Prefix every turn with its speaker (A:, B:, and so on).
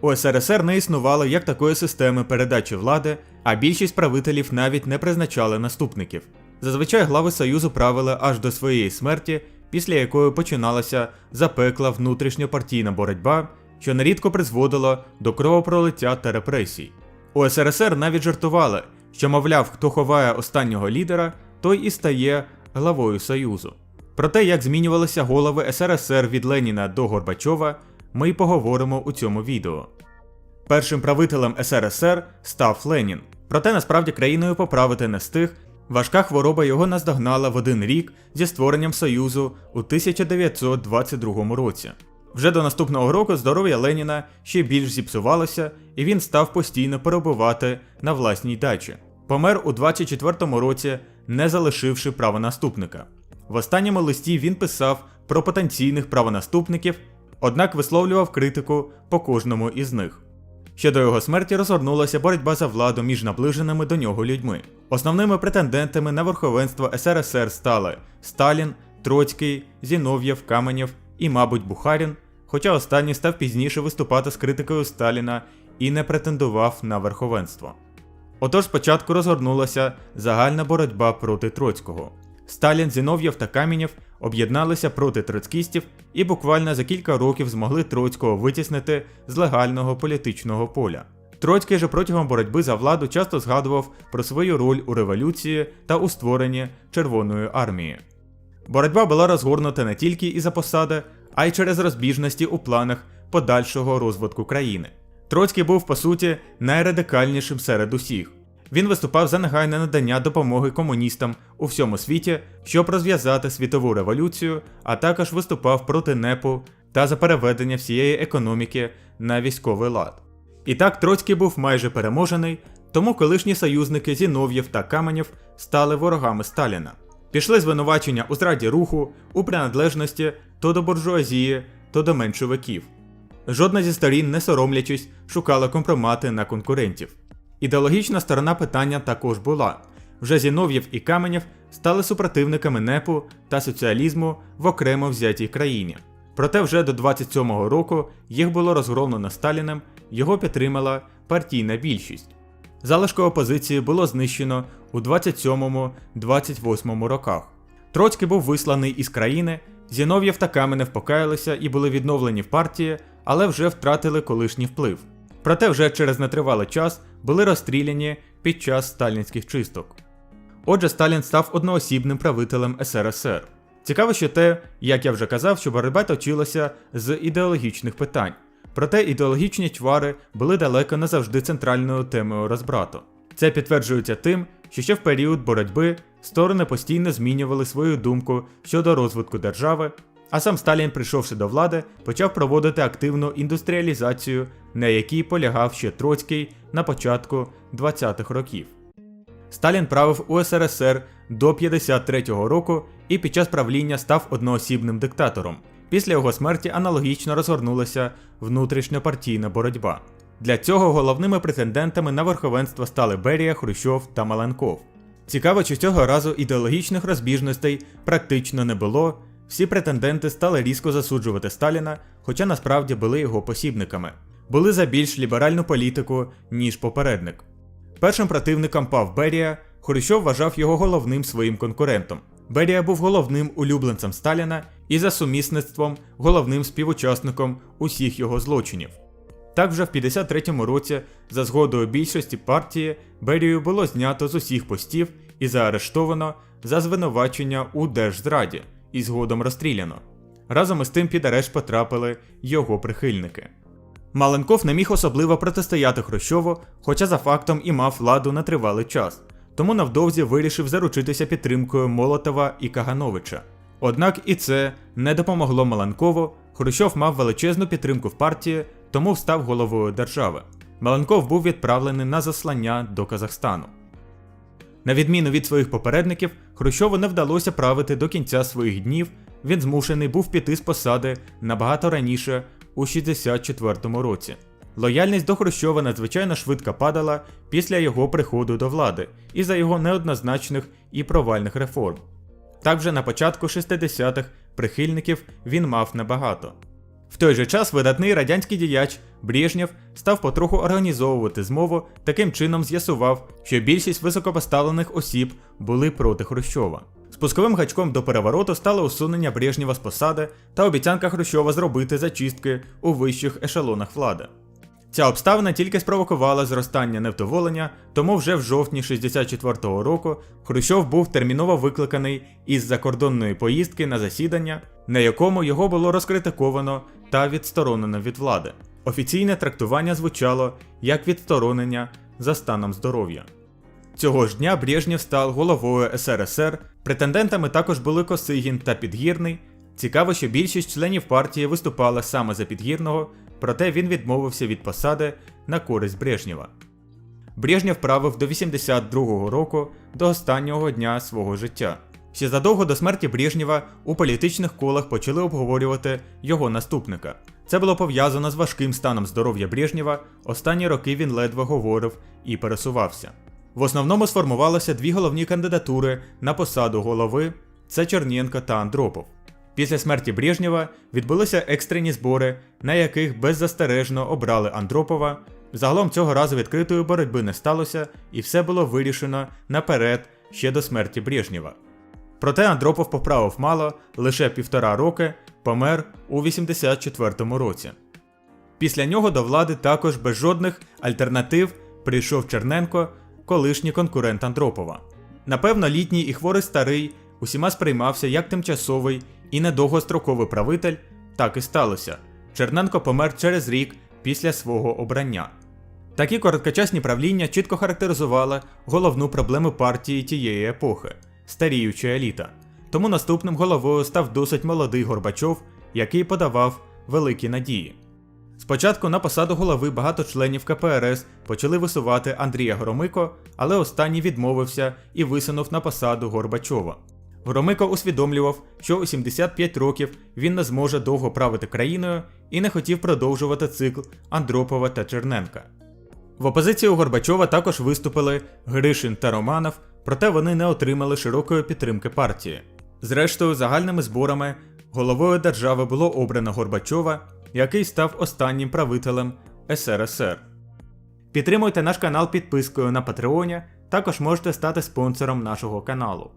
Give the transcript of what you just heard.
A: У СРСР не існувало як такої системи передачі влади, а більшість правителів навіть не призначали наступників. Зазвичай глави Союзу правили аж до своєї смерті, після якої починалася запекла внутрішньопартійна боротьба, що нерідко призводило до кровопролиття та репресій. У СРСР навіть жартували, що, мовляв, хто ховає останнього лідера, той і стає главою Союзу. Про те, як змінювалися голови СРСР від Леніна до Горбачова, ми й поговоримо у цьому відео. Першим правителем СРСР став Ленін. Проте насправді країною поправити не встиг. Важка хвороба його наздогнала в один рік зі створенням Союзу у 1922 році. Вже до наступного року здоров'я Леніна ще більш зіпсувалося, і він став постійно перебувати на власній дачі. Помер у 24-му році, не залишивши правонаступника. В останньому листі він писав про потенційних правонаступників, однак висловлював критику по кожному із них. Ще до його смерті розгорнулася боротьба за владу між наближеними до нього людьми. Основними претендентами на верховенство СРСР стали Сталін, Троцький, Зінов'єв, Каменєв і, мабуть, Бухарін, хоча останній став пізніше виступати з критикою Сталіна і не претендував на верховенство. Отож спочатку розгорнулася загальна боротьба проти Троцького. Сталін, Зінов'єв та Камінєв об'єдналися проти троцкістів і буквально за кілька років змогли Троцького витіснити з легального політичного поля. Троцький же протягом боротьби за владу часто згадував про свою роль у революції та у створенні Червоної армії. Боротьба була розгорнута не тільки із за посади, а й через розбіжності у планах подальшого розвитку країни. Троцький був по суті найрадикальнішим серед усіх. Він виступав за негайне надання допомоги комуністам у всьому світі, щоб розв'язати світову революцію, а також виступав проти НЕПу та за переведення всієї економіки на військовий лад. І так Троцький був майже переможений, тому колишні союзники Зінов'єв та Каменєв стали ворогами Сталіна. Пішли звинувачення у зраді руху, у приналежності то до буржуазії, то до меншовиків. Жодна зі сторін, не соромлячись, шукала компромати на конкурентів. Ідеологічна сторона питання також була. Вже Зінов'єв і Каменєв стали супротивниками НЕПу та соціалізму в окремо взятій країні. Проте вже до 27-го року їх було розгромлено Сталіним, його підтримала партійна більшість. Залишки опозиції було знищено у 27-28 роках. Троцький був висланий із країни, Зінов'єв та Каменев покаялися і були відновлені в партії, але вже втратили колишній вплив. Проте вже через нетривалий час були розстріляні під час сталінських чисток. Отже, Сталін став одноосібним правителем СРСР. Цікаво ще те, як я вже казав, що боротьба точилася з ідеологічних питань. Проте ідеологічні чвари були далеко не завжди центральною темою розбрату. Це підтверджується тим, що ще в період боротьби сторони постійно змінювали свою думку щодо розвитку держави, а сам Сталін, прийшовши до влади, почав проводити активну індустріалізацію, на якій полягав ще Троцький на початку 20-х років. Сталін правив у СРСР до 53-го року і під час правління став одноосібним диктатором. Після його смерті аналогічно розгорнулася внутрішньопартійна боротьба. Для цього головними претендентами на верховенство стали Берія, Хрущов та Маленков. Цікаво, що цього разу ідеологічних розбіжностей практично не було. Всі претенденти стали різко засуджувати Сталіна, хоча насправді були його посібниками. Були за більш ліберальну політику, ніж попередник. Першим противником пав Берія, Хрущов вважав його головним своїм конкурентом. Берія був головним улюбленцем Сталіна і за сумісництвом головним співучасником усіх його злочинів. Так вже в 53-му році, за згодою більшості партії, Берію було знято з усіх постів і заарештовано за звинувачення у держзраді і згодом розстріляно. Разом із тим під арешт потрапили його прихильники. Маленков не міг особливо протистояти Хрущову, хоча за фактом і мав владу на тривалий час, тому навдовзі вирішив заручитися підтримкою Молотова і Кагановича. Однак і це не допомогло Маленкову, Хрущов мав величезну підтримку в партії, тому став головою держави. Маленков був відправлений на заслання до Казахстану. На відміну від своїх попередників, Хрущову не вдалося правити до кінця своїх днів, він змушений був піти з посади набагато раніше, у 64-му році. Лояльність до Хрущова надзвичайно швидко падала після його приходу до влади і за його неоднозначних і провальних реформ. Так вже на початку 60-х прихильників він мав небагато. В той же час видатний радянський діяч Брежнєв став потроху організовувати змову, таким чином з'ясував, що більшість високопоставлених осіб були проти Хрущова. Спусковим гачком до перевороту стало усунення Брежнєва з посади та обіцянка Хрущова зробити зачистки у вищих ешелонах влади. Ця обставина тільки спровокувала зростання невдоволення, тому вже в жовтні 64-го року Хрущов був терміново викликаний із закордонної поїздки на засідання, на якому його було розкритиковано та відсторонено від влади. Офіційне трактування звучало як відсторонення за станом здоров'я. Цього ж дня Брежнєв став головою СРСР. Претендентами також були Косигін та Підгірний. Цікаво, що більшість членів партії виступала саме за Підгірного, проте він відмовився від посади на користь Брежнєва. Брежнєв правив до 82-го року до останнього дня свого життя. Ще задовго до смерті Брежнєва у політичних колах почали обговорювати його наступника. Це було пов'язано з важким станом здоров'я Брежнєва, останні роки він ледве говорив і пересувався. В основному сформувалося дві головні кандидатури на посаду голови це Чернєнко та Андропов. Після смерті Брежнєва відбулися екстрені збори, на яких беззастережно обрали Андропова. Загалом цього разу відкритої боротьби не сталося, і все було вирішено наперед ще до смерті Брежнєва. Проте Андропов поправив мало, лише півтора роки, помер у 84-му році. Після нього до влади також без жодних альтернатив прийшов Черненко, колишній конкурент Андропова. Напевно, літній і хворий старий усіма сприймався як тимчасовий і недовгостроковий правитель, так і сталося. Черненко помер через рік після свого обрання. Такі короткочасні правління чітко характеризували головну проблему партії тієї епохи старіюча еліта. Тому наступним головою став досить молодий Горбачов, який подавав великі надії. Спочатку на посаду голови багато членів КПРС почали висувати Андрія Громико, але останній відмовився і висунув на посаду Горбачова. Громико усвідомлював, що у 75 років він не зможе довго правити країною і не хотів продовжувати цикл Андропова та Черненка. В опозиції у Горбачова також виступили Гришин та Романов, проте вони не отримали широкої підтримки партії. Зрештою, загальними зборами головою держави було обрано Горбачова, який став останнім правителем СРСР. Підтримуйте наш канал підпискою на Патреоні, також можете стати спонсором нашого каналу.